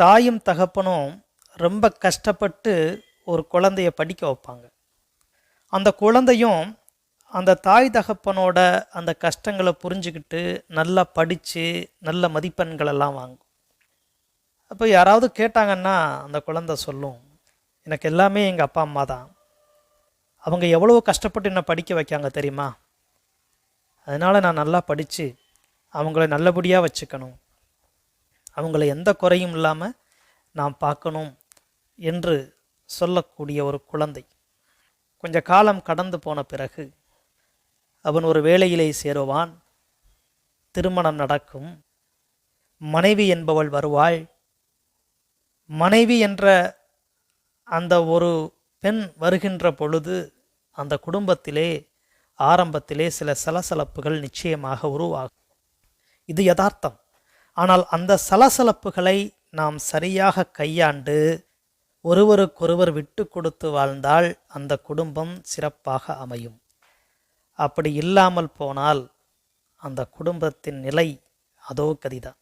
தாயும் தகப்பனும் ரொம்ப கஷ்டப்பட்டு ஒரு குழந்தைய படிக்க வைப்பாங்க. அந்த குழந்தையும் அந்த தாய் தகப்பனோட அந்த கஷ்டங்களை புரிஞ்சுக்கிட்டு நல்லா படித்து நல்ல மதிப்பெண்களெல்லாம் வாங்கும். அப்போ யாராவது கேட்டாங்கன்னா அந்த குழந்தை சொல்லும் எனக்கு எல்லாமே எங்கள் அப்பா அம்மா தான். அவங்க எவ்வளோ கஷ்டப்பட்டு என்னை படிக்க வைக்காங்க தெரியுமா? அதனால் நான் நல்லா படித்து அவங்கள நல்லபடியாக வச்சுக்கணும். அவங்கள எந்த குறையும் இல்லாமல் நாம் பார்க்கணும் என்று சொல்லக்கூடிய ஒரு குழந்தை. கொஞ்ச காலம் கடந்து போன பிறகு அவன் ஒரு வேலையிலே சேருவான். திருமணம் நடக்கும். மனைவி என்பவள் வருவாள். மனைவி என்ற அந்த ஒரு பெண் வருகின்ற பொழுது அந்த குடும்பத்திலே ஆரம்பத்திலே சில சலசலப்புகள் நிச்சயமாக உருவாகும். இது யதார்த்தம். ஆனால் அந்த சலசலப்புகளை நாம் சரியாக கையாண்டு ஒருவருக்கொருவர் விட்டு கொடுத்து வாழ்ந்தால் அந்த குடும்பம் சிறப்பாக அமையும். அப்படி இல்லாமல் போனால் அந்த குடும்பத்தின் நிலை அதோ கதிதான்.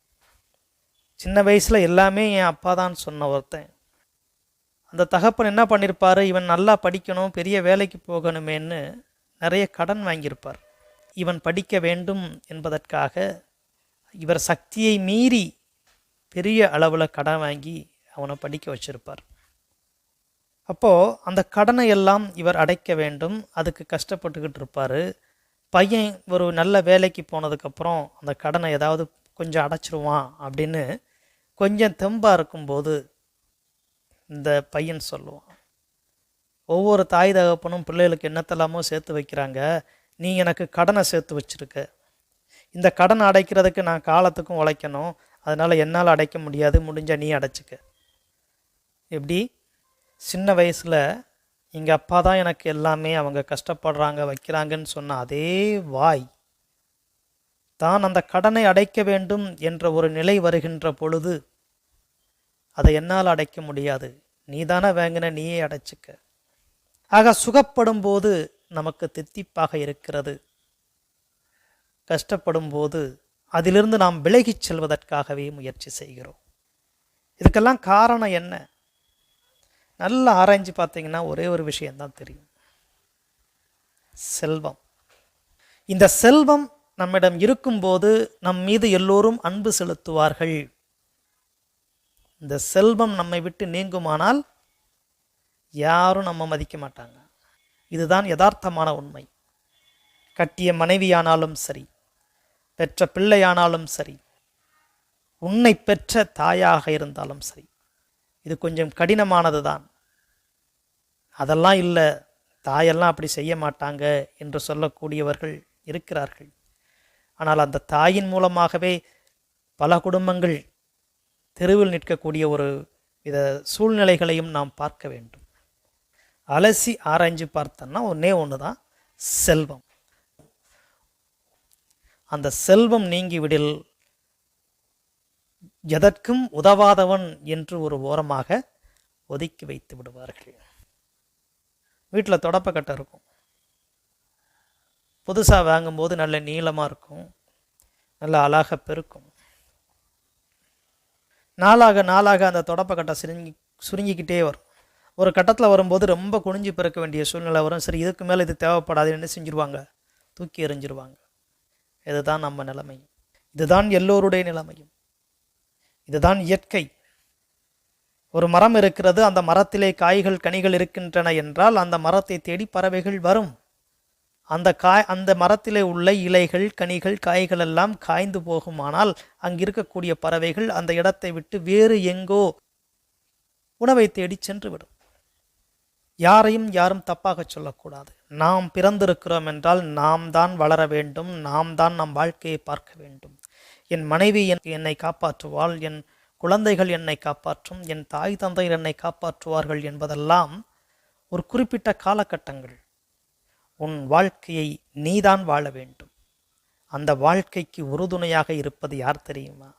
சின்ன வயசில் எல்லாமே என் அப்பா தான் சொன்ன ஒருத்தன். அந்த தகப்பன் என்ன பண்ணியிருப்பாரு இவன் நல்லா படிக்கணும் பெரிய வேலைக்கு போகணுமேன்னு நிறைய கடன் வாங்கியிருப்பார். இவன் படிக்க வேண்டும் என்பதற்காக இவர் சக்தியை மீறி பெரிய அளவில் கடன் வாங்கி அவனை படிக்க வச்சிருப்பார். அப்போது அந்த கடனை எல்லாம் இவர் அடைக்க வேண்டும். அதுக்கு கஷ்டப்பட்டுக்கிட்டு இருப்பார். பையன் ஒரு நல்ல வேலைக்கு போனதுக்கப்புறம் அந்த கடனை ஏதாவது கொஞ்சம் அடைச்சிருவான் அப்படின்னு கொஞ்சம் தெம்பாக இருக்கும்போது இந்த பையன் சொல்லுவான். ஒவ்வொரு தாய் தகப்பனும் பிள்ளைகளுக்கு என்னத்தெல்லாமோ சேர்த்து வைக்கிறாங்க. நீ எனக்கு கடனை சேர்த்து வச்சிருக்க. இந்த கடனை அடைக்கிறதுக்கு நான் காலத்துக்கும் உழைக்கணும். அதனால் என்னால் அடைக்க முடியாது. முடிஞ்ச நீ அடைச்சிக்க. எப்படி? சின்ன வயசில் எங்கள் அப்பா தான் எனக்கு எல்லாமே அவங்க கஷ்டப்படுறாங்க வைக்கிறாங்கன்னு சொன்ன அதே வாய். தான் அந்த கடனை அடைக்க வேண்டும் என்ற ஒரு நிலை வருகின்ற பொழுது அதை என்னால் அடைக்க முடியாது. நீ தானே வாங்கின நீயே அடைச்சிக்க. ஆக சுகப்படும் போது நமக்கு தித்திப்பாக இருக்கிறது. கஷ்டப்படும் போது அதிலிருந்து நாம் விலகிச் செல்வதற்காகவே முயற்சி செய்கிறோம். இதுக்கெல்லாம் காரணம் என்ன? நல்லா ஆராய்ஞ்சு பார்த்தீங்கன்னா ஒரே ஒரு விஷயம்தான் தெரியும். செல்வம். இந்த செல்வம் நம்மிடம் இருக்கும்போது நம் மீது எல்லோரும் அன்பு செலுத்துவார்கள். இந்த செல்வம் நம்மை விட்டு நீங்குமானால் யாரும் நம்ம மதிக்க மாட்டாங்க. இதுதான் யதார்த்தமான உண்மை. கட்டிய மனைவியானாலும் சரி பெற்ற பிள்ளையானாலும் சரி உன்னை பெற்ற தாயாக இருந்தாலும் சரி இது கொஞ்சம் கடினமானது தான் அதெல்லாம் இல்லை தாயெல்லாம் அப்படி செய்ய மாட்டாங்க என்று சொல்லக்கூடியவர்கள் இருக்கிறார்கள். ஆனால் அந்த தாயின் மூலமாகவே பல குடும்பங்கள் தெருவில் நிற்கக்கூடிய ஒரு வித சூழ்நிலைகளையும் நாம் பார்க்க வேண்டும். அலசி ஆராய்ஞ்சு பார்த்தோன்னா ஒன்றே ஒன்று தான் செல்வம். அந்த செல்வம் நீங்கிவிடில் எதற்கும் உதவாதவன் என்று ஒரு ஓரமாக ஒதுக்கி வைத்து விடுவார்கள். வீட்டில் தொடப்பக்கட்டை இருக்கும். புதுசாக வாங்கும்போது நல்ல நீளமாக இருக்கும். நல்ல அழகாக பெருக்கும். நாளாக நாளாக அந்த தொடப்பக்கட்டை சுருங்கி சுருங்கிக்கிட்டே வரும். ஒரு கட்டத்தில் வரும்போது ரொம்ப குனிஞ்சு பிறக்க வேண்டிய சூழ்நிலை வரும். சரி இதுக்கு மேலே இது தேவைப்படாது. என்ன செஞ்சுருவாங்க? தூக்கி எறிஞ்சிருவாங்க. இதுதான் நம்ம நிலைமை. இதுதான் எல்லோருடைய நிலைமையும் இதுதான் இயற்கை. ஒரு மரம் இருக்கிறது அந்த மரத்திலே காய்கள் கனிகள் இருக்கின்றன என்றால் அந்த மரத்தை தேடி பறவைகள் வரும். அந்த காய் அந்த மரத்திலே உள்ள இலைகள் கனிகள் காய்கள் எல்லாம் காய்ந்து போகுமானால் அங்கு இருக்கக்கூடிய பறவைகள் அந்த இடத்தை விட்டு வேறு எங்கோ உணவை தேடி சென்றுவிடும் யாரையும் யாரும் தப்பாக சொல்லக்கூடாது. நாம் பிறந்திருக்கிறோம் என்றால் நாம் தான் வளர வேண்டும் நாம் தான் நம் வாழ்க்கையை பார்க்க வேண்டும். என் மனைவி என் என்னை காப்பாற்றுவாள் என் குழந்தைகள் என்னை காப்பாற்றும் என் தாய் தந்தையர் என்னை காப்பாற்றுவார்கள் என்பதெல்லாம் ஒரு குறிப்பிட்ட காலகட்டங்கள். உன் வாழ்க்கையை நீதான் வாழ வேண்டும். அந்த வாழ்க்கைக்கு உறுதுணையாக இருப்பது யார் தெரியுமா?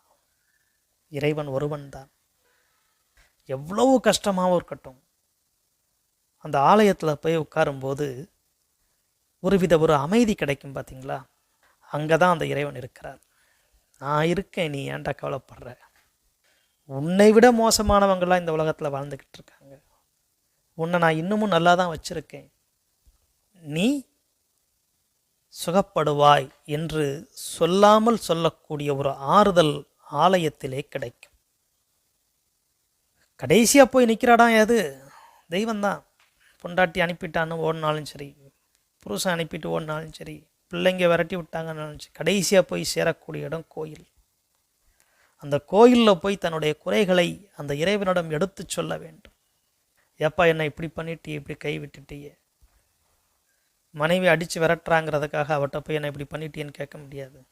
இறைவன் ஒருவன்தான் எவ்வளவு கஷ்டமாகவும் இருக்கட்டும். அந்த ஆலயத்தில் போய் உட்காரும்போது ஒருவித ஒரு அமைதி கிடைக்கும் பார்த்தீங்களா அங்கே தான் அந்த இறைவன் இருக்கிறார். நான் இருக்கேன் நீ ஏன்டா கவலைப்படுற? உன்னை விட மோசமானவங்களாம் இந்த உலகத்தில் வாழ்ந்துக்கிட்டு இருக்காங்க. உன்னை நான் இன்னமும் நல்லா தான் வச்சுருக்கேன். நீ சுகப்படுவாய் என்று சொல்லாமல் சொல்லக்கூடிய ஒரு ஆறுதல் ஆலயத்திலே கிடைக்கும். கடைசியாக போய் நிற்கிறாடா எது? தெய்வந்தான் பொண்டாட்டி அனுப்பிட்டான்னு ஓடினாலும் சரி புருஷன் அனுப்பிட்டு ஓடினாலும் சரி பிள்ளைங்க விரட்டி விட்டாங்கன்னாலும் சரி கடைசியாக போய் சேரக்கூடிய இடம் கோயில். அந்த கோயிலில் போய் தன்னுடைய குறைகளை அந்த இறைவனிடம் எடுத்து சொல்ல வேண்டும். ஏப்பா என்னை இப்படி பண்ணிட்டு இப்படி கை விட்டுட்டியே? மனைவி அடித்து விரட்டுறாங்கிறதுக்காக அவட்ட போய் என்னை இப்படி பண்ணிட்டியன்னு கேட்க முடியாது.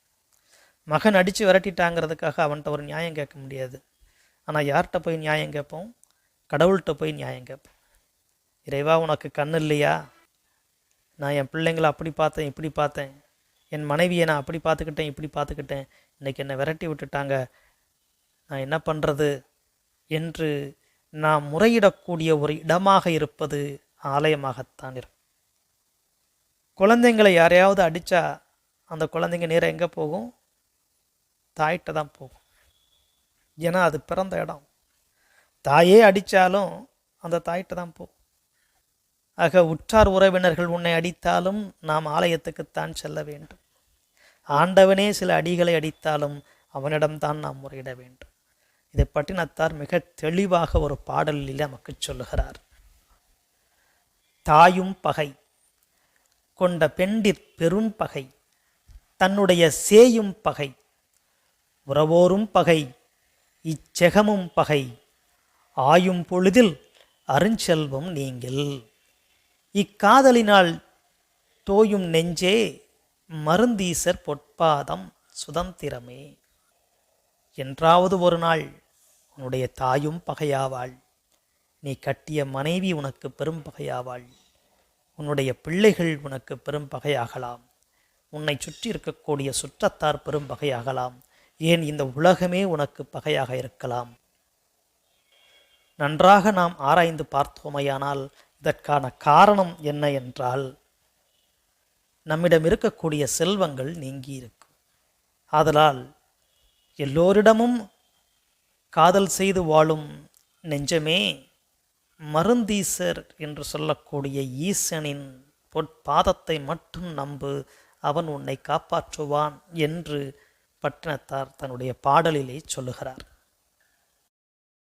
மகன் அடித்து விரட்டிட்டாங்கிறதுக்காக அவன்கிட்ட ஒரு நியாயம் கேட்க முடியாது. ஆனால் யார்கிட்ட போய் நியாயம் கேட்போம்? கடவுள்கிட்ட போய் நியாயம் கேட்போம். இறைவா உனக்கு கண் இல்லையா? நான் என் பிள்ளைங்களை அப்படி பார்த்தேன் இப்படி பார்த்தேன். என் மனைவியை நான் அப்படி பார்த்துக்கிட்டேன் இப்படி பார்த்துக்கிட்டேன். இன்றைக்கி என்னை விரட்டி விட்டுட்டாங்க. நான் என்ன பண்ணுறது என்று நாம் முறையிடக்கூடிய ஒரு இடமாக இருப்பது ஆலயமாகத்தான் இருக்கும். குழந்தைங்களை யாரையாவது அடித்தா அந்த குழந்தைங்க நேரம் எங்கே போகும்? தாயிட்ட தான் போகும். ஏன்னா அது பிறந்த இடம். தாயே அடித்தாலும் அந்த தாயிட்ட தான் போகும். ஆக உற்றார் உறவினர்கள் உன்னை அடித்தாலும் நாம் ஆலயத்துக்குத்தான் செல்ல வேண்டும். ஆண்டவனே சில அடிகளை அடித்தாலும் அவனிடம்தான் நாம் முறையிட வேண்டும். இதை பட்டினத்தார் மிக தெளிவாக ஒரு பாடலில் நமக்கு சொல்லுகிறார். தாயும் பகை கொண்ட பெண்டிற் பெரும் பகை தன்னுடைய சேயும் பகை உறவோரும் பகை இச்செகமும் பகை ஆயும் பொழுதில் அருஞ்செல்வம் நீங்கள் இக்காதலினால் தோயும் நெஞ்சே மருந்தீசர் பொற்பாதம் சுதந்திரமே. என்றாவது ஒரு நாள் உன்னுடைய தாயும் பகையாவாள். நீ கட்டிய மனைவி உனக்கு பெரும் பகையாவாள். உன்னுடைய பிள்ளைகள் உனக்கு பெரும் பகையாகலாம். உன்னை சுற்றி இருக்கக்கூடிய சுற்றத்தார் பெரும் பகையாகலாம். ஏன் இந்த உலகமே உனக்கு பகையாக இருக்கலாம்? நன்றாக நாம் ஆராய்ந்து பார்த்தோமையானால் இதற்கான காரணம் என்ன என்றால் நம்மிடம் இருக்கக்கூடிய செல்வங்கள் நீங்கி இருக்கும் ஆதலால் எல்லோரிடமும் காதல் செய்து வாழும் நெஞ்சமே மருந்தீசர் என்று சொல்லக்கூடிய ஈசனின் பொற்பாதத்தை மட்டும் நம்பு அவன் உன்னை காப்பாற்றுவான் என்று பட்டினத்தார் தன்னுடைய பாடலிலே சொல்லுகிறார்.